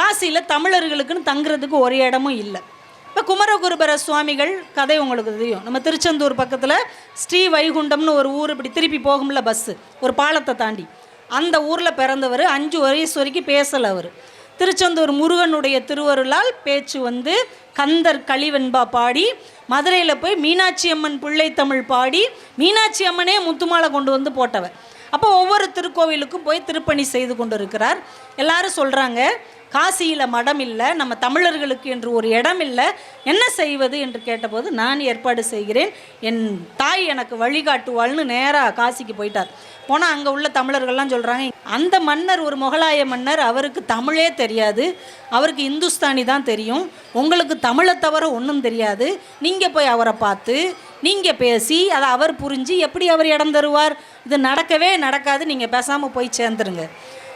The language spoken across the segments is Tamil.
காசியில் தமிழர்களுக்குன்னு தங்குறதுக்கு ஒரு இடமும் இல்லை. இப்போ குமரகுருபர சுவாமிகள் கதை உங்களுக்கு தெரியும். நம்ம திருச்செந்தூர் பக்கத்தில் ஸ்ரீ வைகுண்டம்னு ஒரு ஊர் இப்படி திருப்பி போகும்ல பஸ்ஸு ஒரு பாலத்தை தாண்டி. அந்த ஊரில் பிறந்தவர் அஞ்சு வயசு வரைக்கும் பேசலை அவர். திருச்செந்தூர் முருகனுடைய திருவருளால் பேச்சு வந்து கந்தர் கலிவெண்பா பாடி மதுரையில் போய் மீனாட்சி அம்மன் பிள்ளை தமிழ் பாடி மீனாட்சி அம்மனே முத்துமாலை கொண்டு வந்து போட்டவர் அப்போ ஒவ்வொரு திருக்கோவிலுக்கும் போய் திருப்பணி செய்து கொண்டு இருக்கிறார் எல்லாரும் சொல்கிறாங்க காசியில் மடம் இல்லை நம்ம தமிழர்களுக்கு என்று ஒரு இடம் இல்லை என்ன செய்வது? என்று கேட்டபோது நான் ஏற்பாடு செய்கிறேன். என் தாய் எனக்கு வழிகாட்டுவாள்னு நேராக காசிக்கு போயிட்டார். போனால் அங்கே உள்ள தமிழர்கள்லாம் சொல்கிறாங்க அந்த மன்னர் ஒரு முகலாய மன்னர் அவருக்கு தமிழே தெரியாது. அவருக்கு இந்துஸ்தானி தான் தெரியும். உங்களுக்கு தமிழை தவிர ஒன்றும் தெரியாது. நீங்கள் போய் அவரை பார்த்து நீங்கள் பேசி அதை அவர் புரிஞ்சு எப்படி அவர் இடம் தருவார்? இது நடக்கவே நடக்காது நீங்கள் பேசாமல் போய் சேர்ந்துருங்க.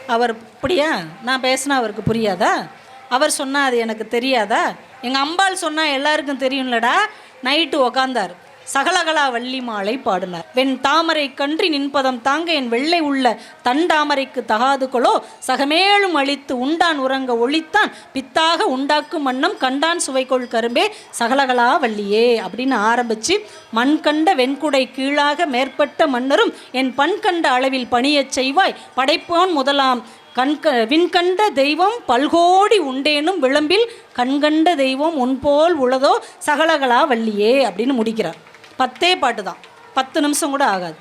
அவர் அப்படியா? நான் பேசினா அவருக்கு புரியாதா? அவர் சொன்னால் அது எனக்கு தெரியாதா? எங்கள் அம்பாள் சொன்னால் எல்லாருக்கும் தெரியும்லடா. நைட்டு உக்காந்தார். சகலகலா வள்ளி மாலை பாடினார் வெண் தாமரை கன்றி நின்பதம் தாங்க என் வெள்ளை உள்ள தண்டாமரைக்கு தகாது கொலோ. சகமேலும் அழித்து உண்டான் உறங்க ஒளித்தான் பித்தாக உண்டாக்கும் மன்னம் கண்டான் சுவைக்கொள் கரும்பே. சகலகலா வள்ளியே அப்படின்னு ஆரம்பித்து மண் கண்ட வெண்குடை கீழாக மேற்பட்ட மன்னரும் என் பண் கண்ட அளவில் பணியச் செய்வாய். படைப்போன் முதலாம் கண்க விண்கண்ட தெய்வம் பல்கோடி உண்டேனும் விளம்பில் கண்கண்ட தெய்வம் உன்போல் உளதோ. சகலகலா வள்ளியே அப்படின்னு முடிக்கிறார். பத்தே பாட்டு தான் பத்து நிமிஷம் கூட ஆகாது.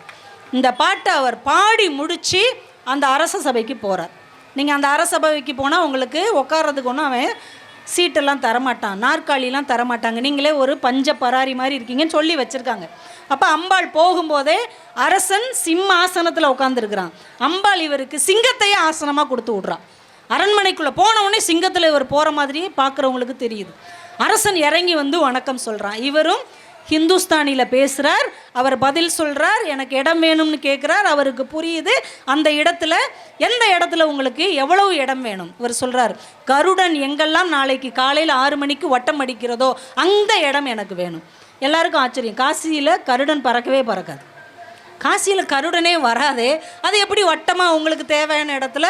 இந்த பாட்டை அவர் பாடி முடித்து அந்த அரச சபைக்கு போகிறார் நீங்கள் அந்த அரசபைக்கு போனால் உங்களுக்கு உட்கார்றதுக்கு ஒன்றும் அவன் சீட்டெல்லாம் தரமாட்டான். நாற்காலிலாம் தரமாட்டாங்க. நீங்களே ஒரு பஞ்ச பராரி மாதிரி இருக்கீங்கன்னு சொல்லி வச்சுருக்காங்க. அப்போ அம்பாள் போகும்போதே அரசன் சிம்ம ஆசனத்தில் உட்காந்துருக்கிறான் அம்பாள் இவருக்கு சிங்கத்தையே ஆசனமாக கொடுத்து விட்றான். அரண்மனைக்குள்ளே போனவுடனே சிங்கத்தில் இவர் போகிற மாதிரியே பார்க்குறவங்களுக்கு தெரியுது. அரசன் இறங்கி வந்து வணக்கம் சொல்கிறான் இவரும் ஹிந்துஸ்தானியில் பேசுகிறார் அவர் பதில் சொல்கிறார் எனக்கு இடம் வேணும்னு கேட்குறார் அவருக்கு புரியுது அந்த இடத்துல எந்த இடத்துல உங்களுக்கு எவ்வளவு இடம் வேணும்? இவர் சொல்கிறார் கருடன் எங்கெல்லாம் நாளைக்கு காலையில் ஆறு மணிக்கு வட்டம் அடிக்கிறதோ அந்த இடம் எனக்கு வேணும். எல்லாருக்கும் ஆச்சரியம். காசியில் கருடன் பறக்கவே பறக்காது. காசியில் கருடனே வராதே அது எப்படி வட்டமாக உங்களுக்கு தேவையான இடத்துல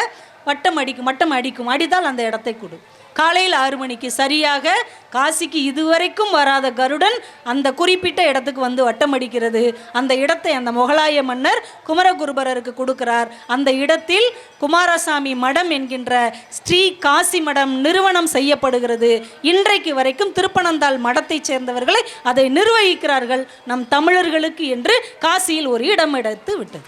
வட்டம் அடிக்கும் வட்டம் அடிக்கும் அடித்தால் அந்த இடத்தை கொடு. காலையில் ஆறு மணிக்கு சரியாக காசிக்கு இதுவரைக்கும் வராத கருடன் அந்த குறிப்பிட்ட இடத்துக்கு வந்து வட்டம் அடிக்கிறது. அந்த இடத்தை அந்த முகலாய மன்னர் குமரகுருபரருக்கு கொடுக்கிறார். அந்த இடத்தில் குமாரசாமி மடம் என்கின்ற ஸ்ரீ காசி மடம் நிறுவனம் செய்யப்படுகிறது. இன்றைக்கு வரைக்கும் திருப்பனந்தாள் மடத்தைச் சேர்ந்தவர்களை அதை நிர்வகிக்கிறார்கள். நம் தமிழர்களுக்கு என்று காசியில் ஒரு இடம் எடுத்து விட்டது.